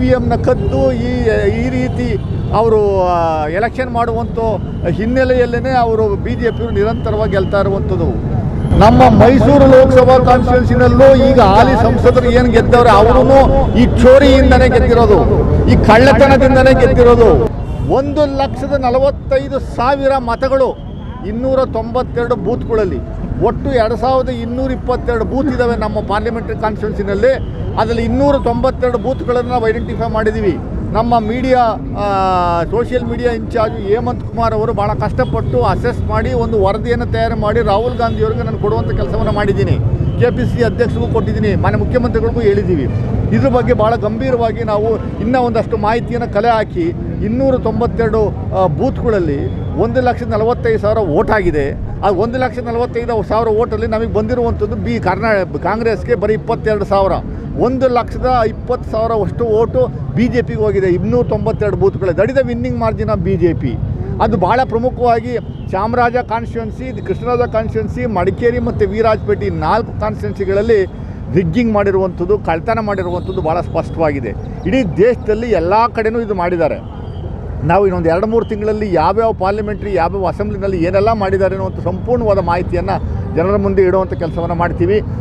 V ಎಮ್ನ ಕದ್ದು ಈ ಈ ರೀತಿ ಅವರು ಎಲೆಕ್ಷನ್ ಮಾಡುವಂಥ ಹಿನ್ನೆಲೆಯಲ್ಲೇ ಅವರು ಬಿ ಜೆ ಪಿಯವರು ನಿರಂತರವಾಗಿ ಗೆಲ್ತಾ ಇರುವಂಥದ್ದು. ನಮ್ಮ ಮೈಸೂರು ಲೋಕಸಭಾ ಕಾನ್ಸ್ಟಿಟ್ಯೂನ್ಸಿನಲ್ಲೂ ಈಗ ಹಾಲಿ ಸಂಸದರು ಏನು ಗೆದ್ದವ್ರೆ ಅವರು ಈ ಚೋರಿಯಿಂದನೇ ಗೆದ್ದಿರೋದು, ಈ ಕಳ್ಳತನದಿಂದನೇ ಗೆದ್ದಿರೋದು. ಒಂದು ಲಕ್ಷದ ನಲವತ್ತೈದು ಸಾವಿರ ಮತಗಳು ಇನ್ನೂರ ತೊಂಬತ್ತೆರಡು ಬೂತ್ಗಳಲ್ಲಿ. ಒಟ್ಟು ಎರಡು ಸಾವಿರದ ಇನ್ನೂರ ಇಪ್ಪತ್ತೆರಡು ಬೂತ್ ಇದ್ದಾವೆ ನಮ್ಮ ಪಾರ್ಲಿಮೆಂಟ್ರಿ ಕಾನ್ಸ್ಟಿಟ್ಯೂನ್ಸಿನಲ್ಲಿ ಅದರಲ್ಲಿ ಇನ್ನೂರ ತೊಂಬತ್ತೆರಡು ಬೂತ್ಗಳನ್ನು ನಾವು ಐಡೆಂಟಿಫೈ ಮಾಡಿದ್ದೀವಿ ನಮ್ಮ media social media incharge Hemanth Kumar ಅವರು ಭಾಳ ಕಷ್ಟಪಟ್ಟು ಅಸೆಸ್ ಮಾಡಿ ಒಂದು ವರದಿಯನ್ನು ತಯಾರು ಮಾಡಿ ರಾಹುಲ್ ಗಾಂಧಿಯವ್ರಿಗೆ ನಾನು ಕೊಡುವಂಥ ಕೆಲಸವನ್ನು ಮಾಡಿದ್ದೀನಿ. ಕೆ ಪಿ ಸಿ ಅಧ್ಯಕ್ಷರಿಗೂ ಕೊಟ್ಟಿದ್ದೀನಿ. ಮಾನ್ಯ ಮುಖ್ಯಮಂತ್ರಿಗಳಿಗೂ ಹೇಳಿದ್ದೀವಿ ಇದ್ರ ಬಗ್ಗೆ ಭಾಳ ಗಂಭೀರವಾಗಿ ನಾವು ಇನ್ನೂ ಒಂದಷ್ಟು ಮಾಹಿತಿಯನ್ನು ಕಲೆ ಹಾಕಿ ಇನ್ನೂರ ತೊಂಬತ್ತೆರಡು ಬೂತ್ಗಳಲ್ಲಿ ಒಂದು ಲಕ್ಷದ ನಲವತ್ತೈದು ಸಾವಿರ ವೋಟ್ ಆಗಿದೆ. ಆ ಒಂದು ಲಕ್ಷ ನಲವತ್ತೈದು ಸಾವಿರ ಓಟಲ್ಲಿ ನಮಗೆ ಬಂದಿರುವಂಥದ್ದು ಬಿ ಕರ್ನಾ ಕಾಂಗ್ರೆಸ್ಗೆ ಬರೀ ಇಪ್ಪತ್ತೆರಡು ಸಾವಿರ. ಒಂದು ಲಕ್ಷದ ಇಪ್ಪತ್ತು ಸಾವಿರ ಅಷ್ಟು ಓಟು ಬಿ ಜೆ ಪಿಗೆ ಹೋಗಿದೆ. ಇನ್ನೂರ ತೊಂಬತ್ತೆರಡು ಬೂತ್ಗಳು ದಡಿದ winning margin B J P ಅದು ಭಾಳ ಪ್ರಮುಖವಾಗಿ ಚಾಮರಾಜ ಕಾನ್ಸ್ಟಿಟ್ಯೂನ್ಸಿ ಕೃಷ್ಣರಾಜ ಕಾನ್ಸ್ಟಿಟ್ಯೂನ್ಸಿ ಮಡಿಕೇರಿ ಮತ್ತು ವೀರಾಜಪೇಟೆ ನಾಲ್ಕು ಕಾನ್ಸ್ಟಿಟ್ಯೂನ್ಸಿಗಳಲ್ಲಿ ರಿಗ್ಗಿಂಗ್ ಮಾಡಿರುವಂಥದ್ದು, ಕಳ್ತನ ಮಾಡಿರುವಂಥದ್ದು ಭಾಳ ಸ್ಪಷ್ಟವಾಗಿದೆ. ಇಡೀ ದೇಶದಲ್ಲಿ ಎಲ್ಲ ಕಡೆನೂ ಇದು ಮಾಡಿದ್ದಾರೆ. ನಾವು ಇನ್ನೊಂದು ಎರಡು ಮೂರು ತಿಂಗಳಲ್ಲಿ ಯಾವ್ಯಾವ ಪಾರ್ಲಿಮೆಂಟ್ರಿ ಯಾವ್ಯಾವ ಅಸೆಂಬ್ಲಿನಲ್ಲಿ ಏನೆಲ್ಲ ಮಾಡಿದ್ದಾರೆ ಅನ್ನುವಂಥ ಸಂಪೂರ್ಣವಾದ ಮಾಹಿತಿಯನ್ನು ಜನರ ಮುಂದೆ ಇಡುವಂಥ ಕೆಲಸವನ್ನು ಮಾಡ್ತೀವಿ.